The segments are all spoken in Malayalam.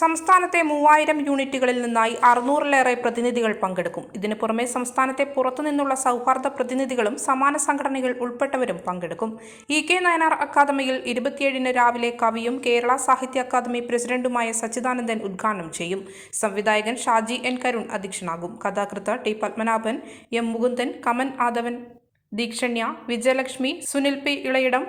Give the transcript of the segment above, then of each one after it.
സംസ്ഥാനത്തെ മൂവായിരം യൂണിറ്റുകളിൽ നിന്നായി അറുന്നൂറിലേറെ പ്രതിനിധികൾ പങ്കെടുക്കും. ഇതിനു പുറമെ സംസ്ഥാനത്തെ പുറത്തുനിന്നുള്ള സൗഹാർദ്ദ പ്രതിനിധികളും സമാന സംഘടനകൾ ഉൾപ്പെട്ടവരും പങ്കെടുക്കും. ഇ കെ നയനാർ അക്കാദമിയിൽ ഇരുപത്തിയേഴിന് രാവിലെ കവിയും കേരള സാഹിത്യ അക്കാദമി പ്രസിഡന്റുമായ സച്ചിദാനന്ദൻ ഉദ്ഘാടനം ചെയ്യും. സംവിധായകൻ ഷാജി എൻ കരുൺ അധ്യക്ഷനാകും. കഥാകൃത്ത് ടി പത്മനാഭൻ എം മുകുന്ദൻ കമൻ Aadavan Deekshanya Vijayalakshmi Sunil P Ilayidam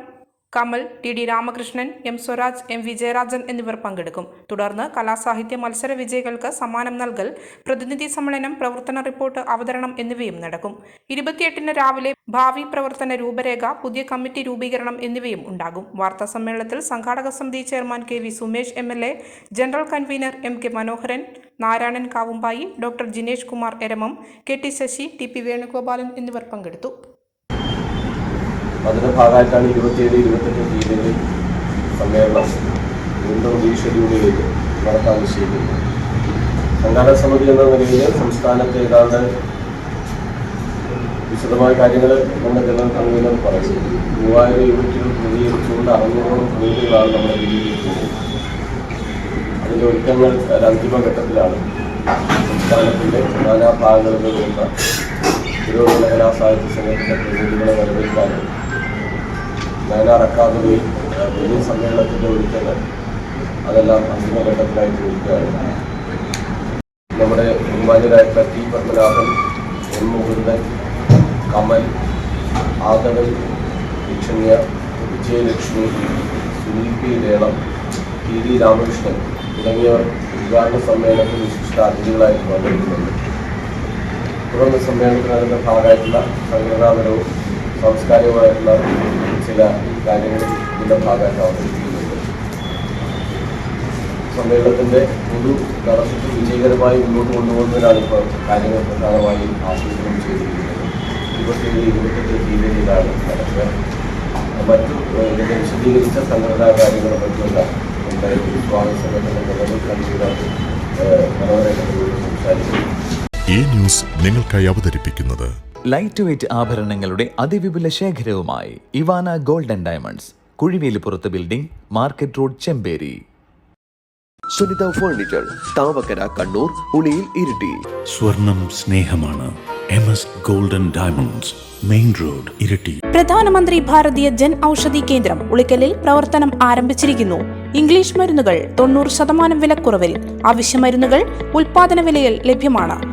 Kamal T D Ramakrishnan M Swaraj M Vijayarajan എന്നിവർ പങ്കെടുക്കും. തുടർന്ന് കലാസാഹിത്യ മത്സര വിജയികൾക്ക് സമ്മാനം നൽകൽ പ്രതിനിധി സമ്മേളനം പ്രവർത്തന റിപ്പോർട്ട് അവതരണം എന്നിവയും നടക്കും. ഇരുപത്തിയെട്ടിന് രാവിലെ ഭാവി പ്രവർത്തന രൂപരേഖ പുതിയ കമ്മിറ്റി രൂപീകരണം എന്നിവയും ഉണ്ടാകും. വാർത്താ സമ്മേളനത്തിൽ സംഘാടക സമിതി chairman K V Sumesh M L A general convener M K Manoharan Narayanan Kavumbayi doctor Jinesh Kumar Eramam K T Sasi T P Venugopalan എന്നിവർ പങ്കെടുത്തു. അതിന്റെ ഭാഗമായിട്ടാണ് ഇരുപത്തിയേഴ് ഇരുപത്തെട്ട് തീയതികളിൽ സമ്മേളനം വീണ്ടും ഈ ഷെഡ്യൂളിൽ നടത്താൻ നിശ്ചയിക്കുന്നത്. സംഘാടക സമിതി എന്ന നിലയിൽ സംസ്ഥാനത്തെ ഏതാണ്ട് വിശദമായ കാര്യങ്ങൾ നമ്മുടെ ജനറൽ കൺവീനർ പറയും. മൂവായിരം യൂണിറ്റുകൾ ക്രമീകരിച്ചുകൊണ്ട് അറുന്നൂറോളം പ്രതികളാണ് നമ്മുടെ ജില്ലയിലേക്ക് അതിന്റെ ഒരുക്കങ്ങൾ അന്തിമ അന്തിമഘട്ടത്തിലാണ് സംസ്ഥാനത്തിന്റെ നാനാ ഭാഗങ്ങളിൽ നിന്നുള്ള തിരുവനന്തപുരം കലാസാഹിത്യ സംഘത്തിന്റെ പ്രതിനിധികളെ വരവേൽക്കാനും നയനാർ അക്കാദമി വലിയ സമ്മേളനത്തിന്റെ ഒരുക്കങ്ങൾ അതെല്ലാം അന്തിമഘട്ടത്തിലായിട്ട് ഒരുക്കുകയാണ് നമ്മുടെ ബഹുമാനരായിട്ടുള്ള T Padmanabhan M Mukundan Kamal Aadavan Deekshanya Vijayalakshmi Sunil P ലേളം T D Ramakrishnan തുടങ്ങിയവർ ഉദ്ഘാടന സമ്മേളനത്തിൽ വിശിഷ്ട അതിഥികളായിട്ട് പങ്കെടുക്കുന്നുണ്ട്. തുടർന്ന് സമ്മേളനത്തിന് അതിന്റെ ഭാഗമായിട്ടുള്ള സംഘടനാപരവും സാംസ്കാരികമായിട്ടുള്ള ചില കാര്യങ്ങൾ ഇതിന്റെ ഭാഗമായിട്ട് അവതരിപ്പിക്കുന്നുണ്ട് സമ്മേളനത്തിന്റെ പൊതു നടത്തിപ്പ് വിജയകരമായി മുന്നോട്ട് കൊണ്ടുപോകുന്നതിനാണ് ഇപ്പോൾ കാര്യങ്ങൾ പ്രധാനമായും ആസൂത്രണം ചെയ്തിരിക്കുന്നത്. ഇരുപത്തിയേഴ് ഇരുപത്തെട്ട് തീയതിയിലാണ് നടക്കുക. മറ്റു ഇതിന്റെ വിശദീകരിച്ച സംഘടനാ കാര്യങ്ങളെ പറ്റിയുള്ള സ്വാഗത സംഘടന കൺവീനർ ഏഹ്, മനോഹരനോട് ഈ ന്യൂസ് നിങ്ങൾക്കായി അവതരിപ്പിക്കുന്നത് ലൈറ്റ് വെയ്റ്റ് ആഭരണങ്ങളുടെ അതിവിപുല ശേഖരവുമായി Ivana golden diamonds Kuzhivelippurath building market road Chemperi. Sunitha furniture Thavakkara Kannur Uliyil Iritty. സ്വർണം സ്നേഹമാണ് M S golden diamonds main road Iritty. പ്രധാനമന്ത്രി ഭാരതീയ ജൻ ഔഷധി കേന്ദ്രം ഉളിക്കലിൽ പ്രവർത്തനം ആരംഭിച്ചിരിക്കുന്നു. ഇംഗ്ലീഷ് മരുന്നുകൾ തൊണ്ണൂറ് ശതമാനം വിലക്കുറവിൽ. ആവശ്യ മരുന്നുകൾ ഉൽപാദന വിലയിൽ ലഭ്യമാണ്.